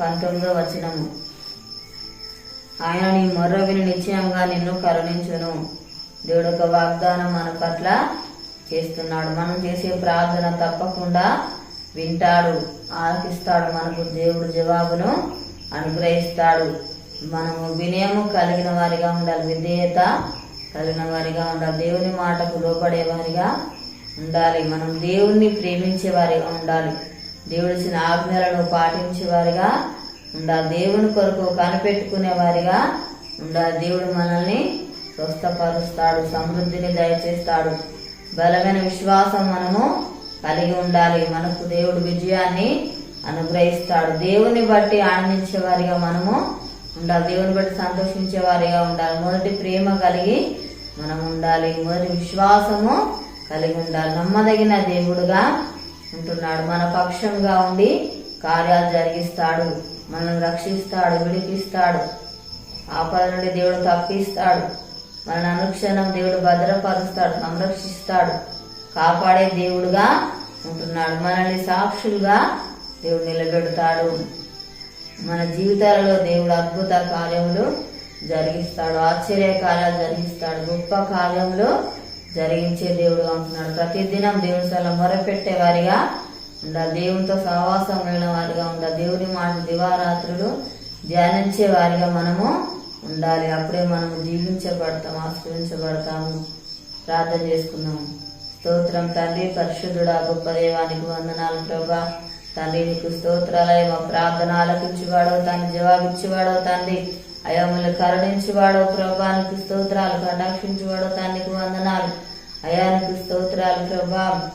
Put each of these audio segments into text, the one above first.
పంతొమ్మిదో వచనము. ఆయన నీ మొర్ర విని నిశ్చయంగా నిన్ను కరుణించును. దేవుడు ఒక వాగ్దానం మన పట్ల చేస్తున్నాడు. మనం చేసే ప్రార్థన తప్పకుండా వింటాడు. ఆలకిస్తాడు మనకు. దేవుడు జవాబును అనుగ్రహిస్తాడు. మనము వినయము కలిగిన వారిగా ఉండాలి. విధేయత కలిగిన వారిగా ఉండాలి. దేవుని మాటకు లోపడే వారిగా ఉండాలి. మనం దేవుణ్ణి ప్రేమించే వారిగా ఉండాలి. దేవుడిచ్చిన ఆజ్ఞలను పాటించే వారిగా ఉండాలి దేవుని కొరకు కనిపెట్టుకునే వారిగా ఉండాలి దేవుడు మనల్ని స్వస్థపరుస్తాడు సమృద్ధిని దయచేస్తాడు. బలమైన విశ్వాసం మనము కలిగి ఉండాలి. మనకు దేవుడు విజయాన్ని అనుగ్రహిస్తాడు. దేవుని బట్టి ఆనందించే వారిగా మనము ఉండాలి దేవుని బట్టి సంతోషించే వారిగా ఉండాలి. మొదటి ప్రేమ కలిగి మనం ఉండాలి. మొదటి విశ్వాసము కలిగి ఉండాలి. నమ్మదగిన దేవుడుగా ఉంటున్నాడు మన పక్షంగా ఉండి కార్యాలు జరిగిస్తాడు. మనల్ని రక్షిస్తాడు విడిపిస్తాడు. ఆపద నుండి దేవుడు తప్పిస్తాడు. మన అనుక్షణం దేవుడు భద్రపరుస్తాడు సంరక్షిస్తాడు. కాపాడే దేవుడుగా ఉంటున్నాడు. మనల్ని సాక్షులుగా దేవుడు నిలబెడతాడు. మన జీవితాలలో దేవుడు అద్భుత కార్యములు జరిగిస్తాడు. ఆశ్చర్య కార్యాలు జరిగిస్తాడు. గొప్ప కార్యములు జరిగించే దేవుడుగా ఉంటున్నాడు ప్రతిదినం దేవుని స్థలం మొరపెట్టే వారిగా ఉండాలి. దేవునితో సహవాసం వెళ్ళిన వారిగా ఉండాలి. దేవుని మాట దివారాత్రులు ధ్యానించే వారిగా మనము ఉండాలి. అప్పుడే మనము జీవించబడతాం ఆశ్రయించబడతాము. ప్రార్థన చేసుకున్నాము స్తోత్రం తండ్రి పరిశుద్ధుడా గొప్ప దేవానికి వందనాలు ప్రభా. తండ్రి నీకు స్తోత్రాలయ. మా ప్రార్థన ఆలకించువాడో తండ్రి జవాబిచ్చేవాడో తండ్రి. అయ్యా మమ్మల్ని కరుణించువాడో ప్రభా. నీకు స్తోత్రాలు కటాక్షించువాడో తండ్రికి వందనాలు. అయానికి స్తోత్రాలు ప్రభా.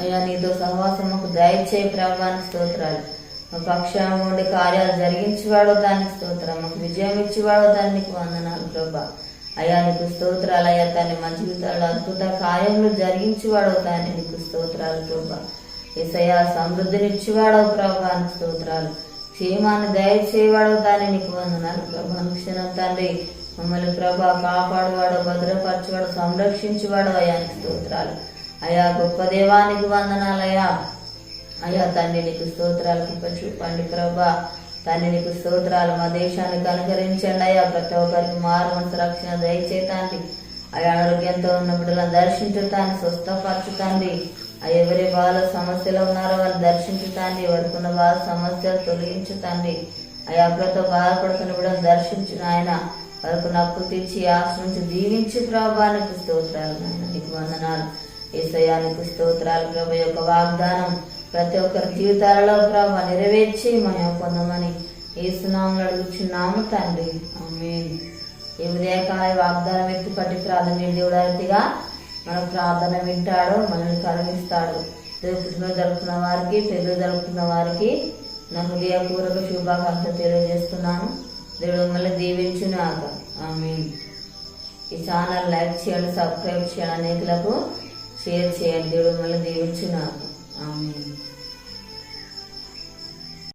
అయ్యా నీతో సహవాసముకు దయచే ప్రభానికి స్తోత్రాలు. మా పక్షాన ఉండి కార్యాలు జరిగించేవాడో దానికి స్తోత్రం. మాకు విజయం ఇచ్చేవాడో దానికి వందనాలు ప్రభా. అయ్యా నీకు స్తోత్రాలు అయ్యా తన మా జీవితాల్లో అద్భుత కార్యములు జరిగించేవాడో తాన్ని నీకు స్తోత్రాలు ప్రభా. ఏసయ్యా సమృద్ధినిచ్చేవాడో ప్రభా నీకు స్తోత్రాలు. క్షేమాన్ని దయచేవాడో దాన్ని నీకు వందనాలు ప్రభా. క్షణం తండ్రి మమ్మల్ని ప్రభా కాపాడువాడు భద్రపరచువాడు సంరక్షించువాడో అయ్యా స్తోత్రాలు. అయా గొప్ప దేవానికి వందనాలయ్యా అయ్యా. తండ్రి నీకు స్తోత్రాలు కృప చూపండి ప్రభా. తండ్రి నీకు స్తోత్రాలు మా దేశానికి అనుకరించండి అయ్యా. ప్రతి ఒక్కరికి మారు మనసు రక్షణ దయచేతండి అయ్యా ఆరోగ్యంతో ఉన్న బిడ్డలను దర్శించుతాను స్వస్థపరచుతండి ఎవరి వాళ్ళ సమస్యలు ఉన్నారో వాళ్ళు దర్శించుతాండి ఎవరికి ఉన్న వాళ్ళ సమస్యలు తొలగించుతండి అయ్యా ప్రతి బాధపడుతున్న బిడ్డను దర్శించిన ఆయన వారికి నప్పు తెచ్చి ఆశ్రమించి దీవించి ప్రభానికి స్తోత్రాలు నాయన. నీకు వందనాలు. ఏసయానికి స్తోత్రాలు ప్రభు. యొక్క వాగ్దానం ప్రతి ఒక్కరి జీవితాలలో ప్రభు నెరవేర్చి మనం పొందమని ఏసునామలు అడుగుచున్నాము తండ్రి. ఆమె ఈ ఉదయకాల వాగ్దానం ఎత్తి పట్టి ప్రార్థన దేవుడారితిగా మనం మన ప్రార్థన వింటాడు మనల్ని కరుణిస్తాడు. దేవుడు జరుపుకున్న వారికి పెళ్ళి జరుపుకున్న వారికి నా హృదయపూర్వక శుభాకాంక్షలు తెలియజేస్తున్నాను. దేవుడు మిమ్మల్ని దీవించునాక ఆమె ఈ ఛానల్ లైక్ చేయండి సబ్స్క్రైబ్ చేయండి అనేకులకు షేర్ చేయండి దేవుడు మళ్ళీ దీవించునాక ఆమె